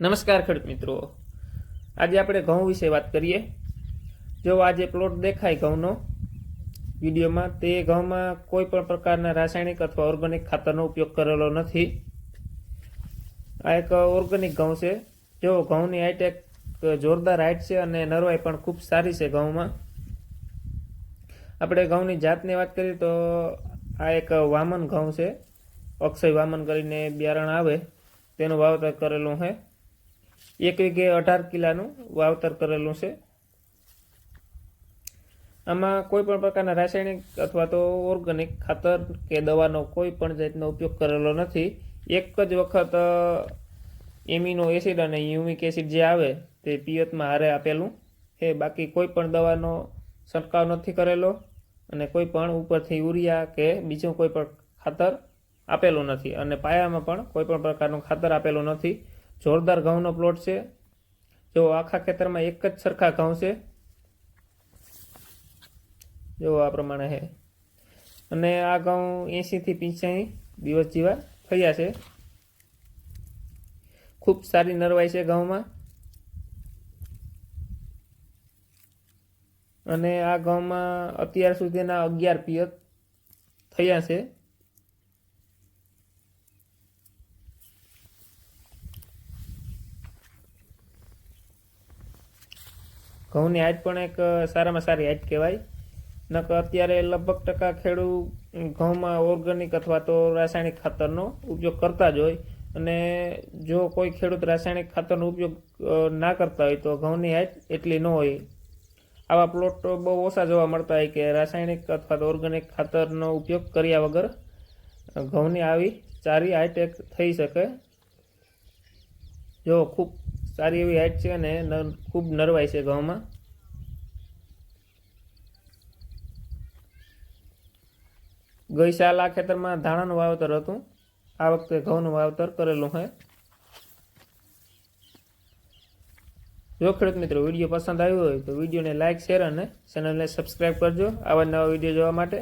નમસ્કાર ખેડૂત મિત્રો. આજે આપણે ઘઉં વિશે વાત કરીએ. જો આજે પ્લોટ દેખાય ઘઉંનો, વિડીયોમાં, તે ઘઉંમાં કોઈ પણ પ્રકારના રાસાયણિક અથવા ઓર્ગેનિક ખાતરનો ઉપયોગ કરેલો નથી. આ એક ઓર્ગેનિક ઘઉં છે. જો ઘઉંની એક જોરદાર હાઈટ છે અને નરવાઈ પણ ખૂબ સારી છે ઘઉંમાં. આપણે ઘઉંની જાતની વાત કરીએ તો આ એક વામન ઘઉં છે. અક્ષય વામન કરીને બિયારણ આવે. તેનું વાવતર કરેલું છે. એક વીઘે અઢાર કિલાનું વાવતર કરેલું છે. આમાં કોઈ પણ પ્રકારના રાસાયણિક અથવા તો ઓર્ગેનિક ખાતર કે દવાનો કોઈ પણ જાતનો ઉપયોગ કરેલો નથી. એક જ વખત એમિનો એસિડ અને યુમિક એસિડ જે આવે તે પિયતમાં હારે આપેલું. છે બાકી કોઈ પણ દવાનો છંટકાવ નથી કરેલો અને કોઈ પણ ઉપરથી યુરિયા કે બીજું કોઈ પણ ખાતર આપેલું નથી અને પાયામાં પણ કોઈ પણ પ્રકારનું ખાતર આપેલું નથી. જોરદાર ઘઉંનો પ્લોટ છે. જો આખા ખેતરમાં એક જ સરખા ઘઉં છે. જો આ પ્રમાણે છે અને આ ઘઉં એંશીથી પંચ્યાસી દિવસ જેવા થયા છે. ખૂબ સારી નરવાઈ છે ઘઉંમાં. અને આ ઘઉંમાં અત્યાર સુધીના અગિયાર પિયત થયા છે. ઘઉંની હાઈટ પણ એક સારામાં સારી હાઈટ કહેવાય. નકર અત્યારે લગભગ ટકા ખેડૂત ઘઉંમાં ઓર્ગેનિક અથવા તો રાસાયણિક ખાતરનો ઉપયોગ કરતા જ હોય. અને જો કોઈ ખેડૂત રાસાયણિક ખાતરનો ઉપયોગ ના કરતા હોય તો ઘઉંની હાઈટ એટલી ન હોય. આવા પ્લોટ બહુ ઓછા જોવા મળતા હોય કે રાસાયણિક અથવા તો ઓર્ગેનિક ખાતરનો ઉપયોગ કર્યા વગર ઘઉંની આવી સારી હાઈટેક થઈ શકે. જો ખૂબ સારી એવી હાઈટ છે અને ખૂબ નરવાય છે ઘઉંમાં ગઈ સાલ આ ખેતરમાં ધાણાનું વાવતર હતું. આ વખતે ઘઉંનું વાવતર કરેલું છે જો ખેડૂત મિત્રો વીડિયો પસંદ આવ્યો હોય તો વિડીયોને લાઇક શેર અને ચેનલને સબસ્ક્રાઈબ કરજો. આવા નવા વીડિયો જોવા માટે